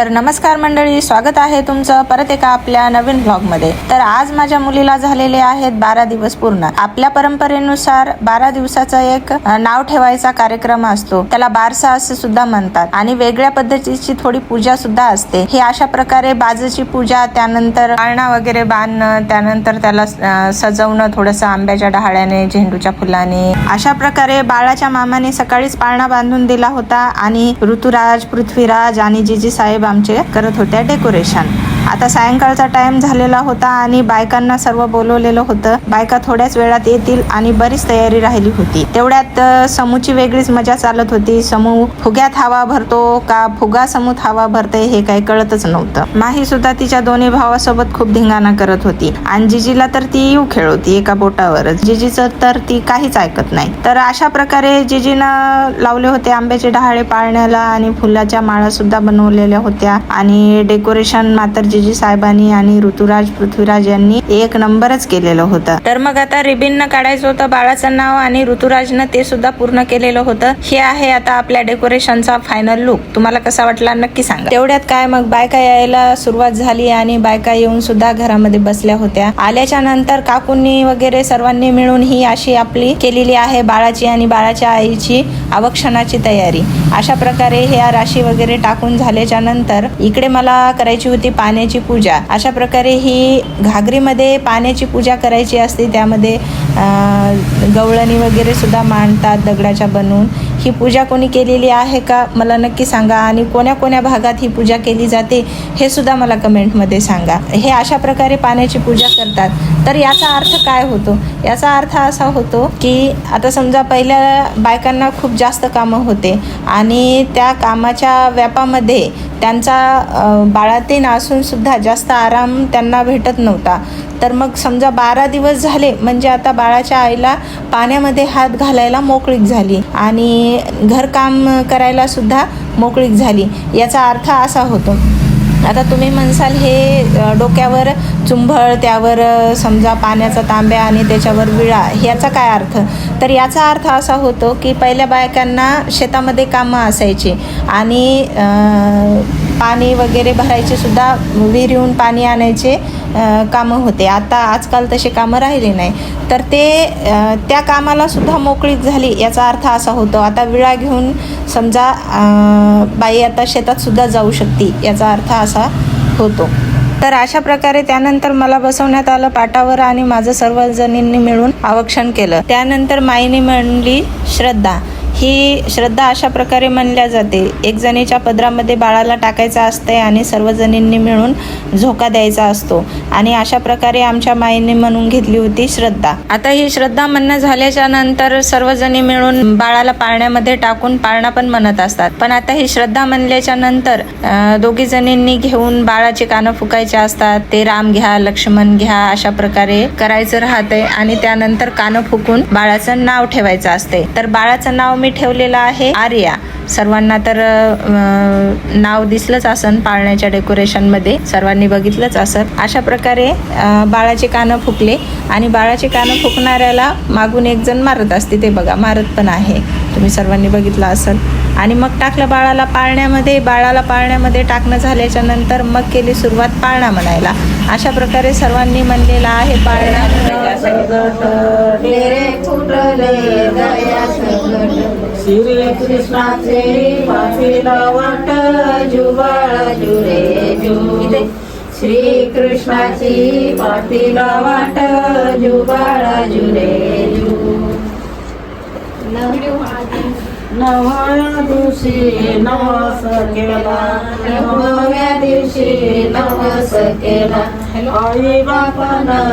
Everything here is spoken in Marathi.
तर नमस्कार मंडळी स्वागत आहे तुमचं परत एका आपल्या नवीन ब्लॉगमध्ये तर आज माझ्या मुलीला झालेले आहेत बारा दिवस पूर्ण. आपल्या परंपरेनुसार बारा दिवसाचा एक नाव ठेवायचा कार्यक्रम असतो. त्याला बारसा असे सुद्धा म्हणतात. आणि वेगळ्या पद्धतीची थोडी पूजा सुद्धा असते. ही अशा प्रकारे बाजूची पूजा त्यानंतर पाळणा वगैरे बांधणं त्यानंतर त्याला सजवणं थोडंसं आंब्याच्या डहाळ्याने झेंडूच्या फुलाने. अशा प्रकारे बाळाच्या मामाने सकाळीच पाळणा बांधून दिला होता. आणि ऋतुराज पृथ्वीराज आणि जिजी साहेब आमचे करत होत्या डेकोरेशन. आता सायंकाळचा टाइम झालेला होता आणि बायकांना सर्व बोलवलेलं होतं. बायका थोड्याच वेळात येतील आणि बरीच तयारी राहिली होती. तेवढ्यात समूची वेगळीच मजा चालत होती. समूह फुग्यात हवा भरतो का फुगा समूत हवा भरते हे काही कळतच नव्हतं. माही सुद्धा तिच्या दोन्ही भावासोबत खूप धिंगाणा करत होती. आणि जिजीला तर ती येऊ खेळ होती एका बोटावरच. जिजीचं तर ती काहीच ऐकत नाही. तर अशा प्रकारे जिजीनं लावले होते आंब्याचे डहाळे पाळण्याला आणि फुलाच्या माळा सुद्धा बनवलेल्या होत्या. आणि डेकोरेशन मात्र जिजी साहेबांनी आणि ऋतुराज पृथ्वीराज यांनी एक नंबरच केलेलं होतं. तर मग आता रिबिन काढायचं होतं बाळाचं नाव आणि ऋतुराजनं ते सुद्धा पूर्ण केलेलं होतं. हे आहे आता आपल्या डेकोरेशनचा फायनल लुक तुम्हाला कसा वाटला नक्की सांगा. तेवढ्यात काय मग बायका यायला सुरुवात झाली आणि बायका येऊन सुद्धा घरामध्ये बसल्या होत्या. आल्याच्यानंतर काकूंनी वगैरे सर्वांनी मिळून ही अशी आपली केलेली आहे बाळाची आणि बाळाच्या आईची अवक्षणाची तयारी. अशा प्रकारे ह्या राशी वगैरे टाकून झाल्याच्यानंतर इकडे मला करायची होती पाण्याची पूजा. अशा प्रकारे ही घागरीमध्ये पाण्याची पूजा करायची असते. त्यामध्ये गवळणी वगैरे सुद्धा मांडतात दगडाच्या बनवून. ही पूजा कोणी केलेली आहे का? मला नक्की सांगा. आणि कोण्या कोण्या भागात ही पूजा केली जाते हे सुद्धा मला कमेंटमध्ये सांगा. हे अशा प्रकारे पाण्याची पूजा करतात. तर याचा अर्थ काय होतो? याचा अर्थ असा होतो की आता समजा पहिल्या बायकांना खूप जास्त कामं होते आणि त्या कामाच्या व्यापामध्ये त्यांचा बाळातीन असून सुद्धा जास्त आराम त्यांना भेटत नव्हता. तर मग समजा बारा दिवस झाले म्हणजे आता बाळाच्या आईला पाण्यामध्ये हात घालायला मोकळीक झाली आणि घरकाम करायला सुद्धा मोकळीक झाली. याचा अर्थ असा होतो. आता तुम्ही म्हणसाल हे डोक्यावर चुंबळ त्यावर समजा पाण्याचा तांब्या आणि त्याच्यावर विळा ह्याचा काय अर्थ? तर याचा अर्थ असा होतो की पहिल्या बायकांना शेतामध्ये कामं असायची आणि पाणी वगैरे भरायचे सुद्धा विहिरीहून पाणी आणायचे कामं होते. आता आजकाल तसे कामं राहिले नाही. तर ते त्या कामाला सुद्धा मोकळीक झाली याचा अर्थ असा होतो. आता विळा घेऊन समजा बाई आता शेतात सुद्धा जाऊ शकते याचा अर्थ असा होतो. तर अशा प्रकारे त्यानंतर मला बसवण्यात आलं पाटावर आणि माझं सर्वजणींनी मिळून आवक्षण केलं. त्यानंतर माईने म्हणली श्रद्धा ही श्रद्धा अशा प्रकारे म्हणल्या जाते. एक जणीच्या पदरामध्ये बाळाला टाकायचं असते आणि सर्वजणींनी मिळून झोका द्यायचा असतो. आणि अशा प्रकारे आमच्या माईने म्हणून घेतली होती श्रद्धा. आता ही श्रद्धा म्हणणं झाल्याच्यानंतर सर्वजणी मिळून बाळाला पाळण्यामध्ये टाकून पाळणा पण म्हणत असतात. पण आता ही श्रद्धा म्हणल्याच्या नंतर दोघी जणींनी घेऊन बाळाचे कानं फुकायचे असतात. ते राम घ्या लक्ष्मण घ्या अशा प्रकारे करायचं राहतंय आणि त्यानंतर कानं फुकून बाळाचं नाव ठेवायचं असते तर बाळाचं नाव मी ठेवलेलं आहे. आर्या सर्वांना तर नाव दिसलंच असन पाळण्याच्या डेकोरेशनमध्ये सर्वांनी बघितलंच असत अशा प्रकारे बाळाचे कानं फुकले आणि बाळाचे कानं फुकणाऱ्याला मागून एक जण मारत असते ते बघा. मारत पण आहे. तुम्ही सर्वांनी बघितलं असेल आणि मग टाकलं बाळाला पाळण्यामध्ये. बाळाला पाळण्यामध्ये टाकणं झाल्याच्यानंतर मग केली सुरुवात पाळणा म्हणायला. अशा प्रकारे सर्वांनी म्हणलेला आहे पाळणा. श्री कृष्णाचे पाठीला वाट जुबाळ जुरे जुरे श्री कृष्णाची पाठीला वाट जुबाळ जुरे जू. नवव्या दिवशी नवस केला. नवव्या दिवशी नवस केला. आई बापानं